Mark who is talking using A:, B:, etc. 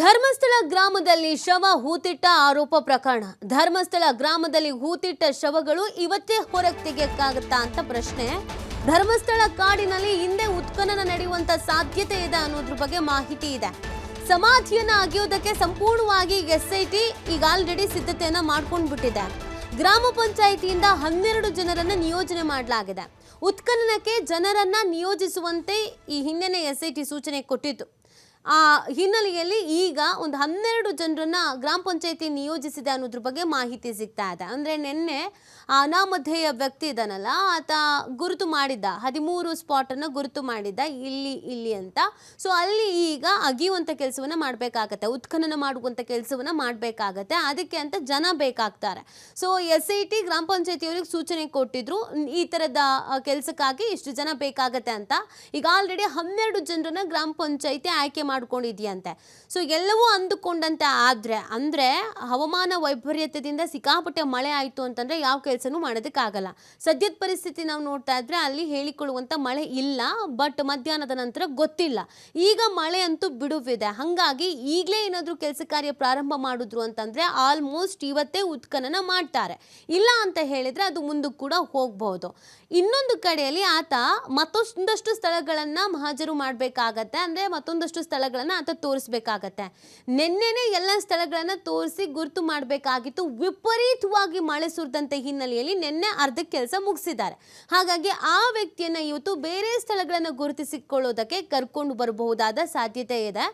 A: ಧರ್ಮಸ್ಥಳ ಗ್ರಾಮದಲ್ಲಿ ಶವ ಹೂತಿಟ್ಟ ಆರೋಪ ಪ್ರಕರಣ. ಧರ್ಮಸ್ಥಳ ಗ್ರಾಮದಲ್ಲಿ ಹೂತಿಟ್ಟ ಶವಗಳು ಇವತ್ತೇ ಹೊರಗೆ ತೆಗೆಯಕ್ಕಾಗತ್ತಾ ಅಂತ ಪ್ರಶ್ನೆ. ಧರ್ಮಸ್ಥಳ ಕಾಡಿನಲ್ಲಿ ಹಿಂದೆ ಉತ್ಖನನ ನಡೆಯುವಂತ ಸಾಧ್ಯತೆ ಇದೆ ಅನ್ನೋದ್ರ ಬಗ್ಗೆ ಮಾಹಿತಿ ಇದೆ. ಸಮಾಧಿಯನ್ನ ಅಗೆಯೋದಕ್ಕೆ ಸಂಪೂರ್ಣವಾಗಿ ಎಸ್ಐಟಿ ಈಗ ಆಲ್ರೆಡಿ ಸಿದ್ಧತೆಯನ್ನ ಮಾಡ್ಕೊಂಡು ಬಿಟ್ಟಿದೆ. ಗ್ರಾಮ ಪಂಚಾಯಿತಿಯಿಂದ ಹನ್ನೆರಡು ಜನರನ್ನ ನಿಯೋಜನೆ ಮಾಡಲಾಗಿದೆ. ಉತ್ಖನನಕ್ಕೆ ಜನರನ್ನ ನಿಯೋಜಿಸುವಂತೆ ಈ ಹಿಂದೆನೇ ಎಸ್ಐಟಿ ಸೂಚನೆ ಕೊಟ್ಟಿತ್ತು ಆ ಹಿನ್ನೆಲೆಯಲ್ಲಿ ಈಗ ಒಂದು ಹನ್ನೆರಡು ಜನರನ್ನ ಗ್ರಾಮ ಪಂಚಾಯತಿ ನಿಯೋಜಿಸಿದೆ ಅನ್ನೋದ್ರ ಬಗ್ಗೆ ಮಾಹಿತಿ ಸಿಗ್ತಾ ಇದೆ. ಅಂದ್ರೆ ನಿನ್ನೆ ಅನಾಮಧೇಯ ವ್ಯಕ್ತಿ ಇದ್ದಾನಲ್ಲ ಆತ ಗುರುತು ಮಾಡಿದ್ದ, ಹದಿಮೂರು ಸ್ಪಾಟ್ ಅನ್ನ ಗುರುತು ಮಾಡಿದ್ದ, ಇಲ್ಲಿ ಇಲ್ಲಿ ಅಂತ. ಸೊ ಅಲ್ಲಿ ಈಗ ಅಗಿಯುವಂತ ಕೆಲಸವನ್ನ ಮಾಡ್ಬೇಕಾಗತ್ತೆ, ಉತ್ಖನನ ಮಾಡುವಂತ ಕೆಲಸವನ್ನ ಮಾಡ್ಬೇಕಾಗತ್ತೆ, ಅದಕ್ಕೆ ಅಂತ ಜನ ಬೇಕಾಗ್ತಾರೆ. ಸೊ ಎಸ್ ಐ ಟಿ ಗ್ರಾಮ ಪಂಚಾಯತಿಯವ್ರಿಗೆ ಸೂಚನೆ ಕೊಟ್ಟಿದ್ರು, ಈ ತರದ ಕೆಲಸಕ್ಕಾಗಿ ಇಷ್ಟು ಜನ ಬೇಕಾಗತ್ತೆ ಅಂತ. ಈಗ ಆಲ್ರೆಡಿ ಹನ್ನೆರಡು ಜನರನ್ನ ಗ್ರಾಮ ಪಂಚಾಯತಿ ಆಯ್ಕೆ ಮಾಡ್ಕೊಂಡಿದ್ಯಂತೆ. ಸೊ ಎಲ್ಲವೂ ಅಂದುಕೊಂಡಂತೆ ಆದ್ರೆ, ಅಂದ್ರೆ ಹವಾಮಾನ ವೈಪರೀತ್ಯದಿಂದ ಸಿಕ್ಕಾಪಟ್ಟೆ ಮಳೆ ಆಯ್ತು ಅಂತಂದ್ರೆ ಯಾವ ಕೆಲಸನೂ ಮಾಡೋದಕ್ಕಾಗಲ್ಲ. ಸದ್ಯದ ಪರಿಸ್ಥಿತಿ ನಾವು ನೋಡ್ತಾ ಇದ್ರೆ ಅಲ್ಲಿ ಹೇಳಿಕೊಳ್ಳುವಂತ ಮಳೆ ಇಲ್ಲ ಬಟ್ ಮಧ್ಯಾಹ್ನದ ನಂತರ ಗೊತ್ತಿಲ್ಲ. ಈಗ ಮಳೆ ಅಂತೂ ಬಿಡುವಿದೆ. ಹಂಗಾಗಿ ಈಗಲೇ ಏನಾದರೂ ಕೆಲಸ ಕಾರ್ಯ ಪ್ರಾರಂಭ ಮಾಡಿದ್ರು ಅಂತಂದ್ರೆ ಆಲ್ಮೋಸ್ಟ್ ಇವತ್ತೇ ಉತ್ಖನನ ಮಾಡ್ತಾರೆ. ಇಲ್ಲ ಅಂತ ಹೇಳಿದ್ರೆ ಅದು ಮುಂದಕ್ಕೆ ಕೂಡ ಹೋಗ್ಬಹುದು. ಇನ್ನೊಂದು ಕಡೆಯಲ್ಲಿ ಆತ ಮತ್ತೊಂದಷ್ಟು ಸ್ಥಳಗಳನ್ನ ಮಹಾಜರು ಮಾಡಬೇಕಾಗತ್ತೆ. ಅಂದ್ರೆ ಮತ್ತೊಂದಷ್ಟು ಸ್ಥಳಗಳನ್ನ ಆತ ತೋರಿಸ್ಬೇಕಾಗತ್ತೆ. ನಿನ್ನೆನೆ ಎಲ್ಲ ಸ್ಥಳಗಳನ್ನು ತೋರಿಸಿ ಗುರುತು ಮಾಡಬೇಕಾಗಿತ್ತು. ವಿಪರೀತವಾಗಿ ಮಳೆ ಸುರಿದಂತೆ ಹಿನ್ನೆಲೆಯಲ್ಲಿ ನಿನ್ನೆ ಅರ್ಧ ಕೆಲಸ ಮುಗಿಸಿದ್ದಾರೆ. ಹಾಗಾಗಿ ಆ ವ್ಯಕ್ತಿಯನ್ನ ಇವತ್ತು ಬೇರೆ ಸ್ಥಳಗಳನ್ನು ಗುರುತಿಸಿಕೊಳ್ಳೋದಕ್ಕೆ ಕರ್ಕೊಂಡು ಬರಬಹುದಾದ ಸಾಧ್ಯತೆ ಇದೆ.